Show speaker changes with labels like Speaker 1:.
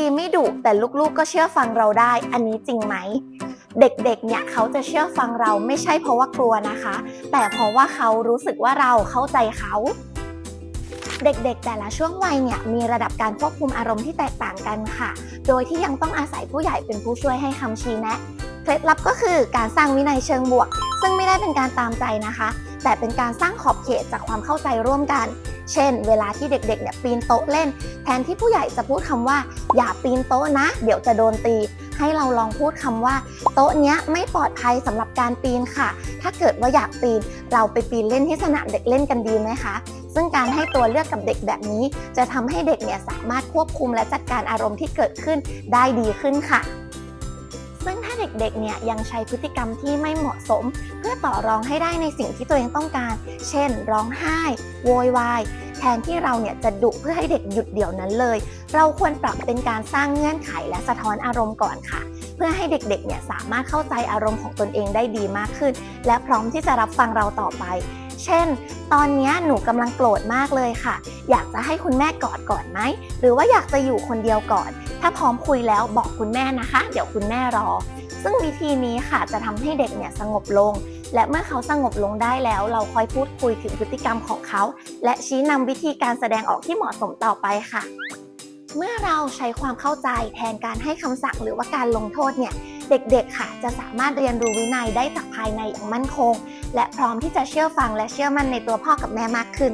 Speaker 1: ดีไม่ดุแต่ลูกๆก็เชื่อฟังเราได้ อันนี้จริงไหม เด็กๆ เนี่ยเขาจะเชื่อฟังเราไม่ใช่เพราะว่ากลัวนะคะ แต่เพราะว่าเขารู้สึกว่าเราเข้าใจเขาเด็กๆ แต่ละช่วงวัยเนี่ยมีระดับการควบคุมอารมณ์ที่แตกต่างกันค่ะ โดยที่ยังต้องอาศัยผู้ใหญ่เป็นผู้ช่วยให้คำชี้แนะ เคล็ดลับก็คือการสร้างวินัยเชิงบวก ซึ่งไม่ได้เป็นการตามใจนะคะ แต่เป็นการสร้างขอบเขตจากความเข้าใจร่วมกัน เช่น เวลาที่เด็กๆเนี่ยปีนโต๊ะเล่น แทนที่ผู้ใหญ่จะพูดคำว่า อย่าปีนโต๊ะนะ เดี๋ยวจะโดนตี ให้เราลองพูดคำว่า โต๊ะเนี้ยไม่ปลอดภัยสำหรับการปีนค่ะ ถ้าเกิดว่าอยากปีน เราไปปีนเล่นที่สนามเด็กเล่นกันดีไหมคะซึ่งการให้ตัวเลือกกับเด็กแบบนี้ จะทำให้เด็กเนี่ยสามารถควบคุมและจัดการอารมณ์ที่เกิดขึ้นได้ดีขึ้นค่ะ เด็กๆ เนี่ยยังใช้พฤติกรรมที่ไม่เหมาะสม เพื่อต่อรองให้ได้ในสิ่งที่ตัวเองต้องการ เช่น ร้องไห้ โวยวาย แทนที่เราเนี่ยจะดุเพื่อให้เด็กหยุดเดี๋ยวนั้นเลย เราควรปรับเป็นการสร้างเงื่อนไขและสะท้อนอารมณ์ก่อนค่ะ เพื่อให้เด็กๆ เนี่ยสามารถเข้าใจอารมณ์ของตนเองได้ดีมากขึ้น และพร้อมที่จะรับฟังเราต่อไป เช่น ตอนนี้หนูกำลังโกรธมากเลยค่ะ อยากจะให้คุณแม่กอดก่อนไหม หรือว่าอยากจะอยู่คนเดียวก่อนถ้าพร้อมคุยแล้วบอกคุณแม่นะคะ เดี๋ยวคุณแม่รอ ซึ่งวิธีนี้ค่ะจะทำให้เด็กเนี่ยสงบลง และเมื่อเขาสงบลงได้แล้ว เราค่อยพูดคุยถึงพฤติกรรมของเขา และชี้นำวิธีการแสดงออกที่เหมาะสมต่อไปค่ะ เมื่อเราใช้ความเข้าใจแทนการให้คำสั่งหรือว่าการลงโทษเนี่ยเด็กๆ ค่ะ จะสามารถเรียนรู้วินัยได้จากภายในอย่างมั่นคง และพร้อมที่จะเชื่อฟังและเชื่อมั่นในตัวพ่อกับแม่มากขึ้น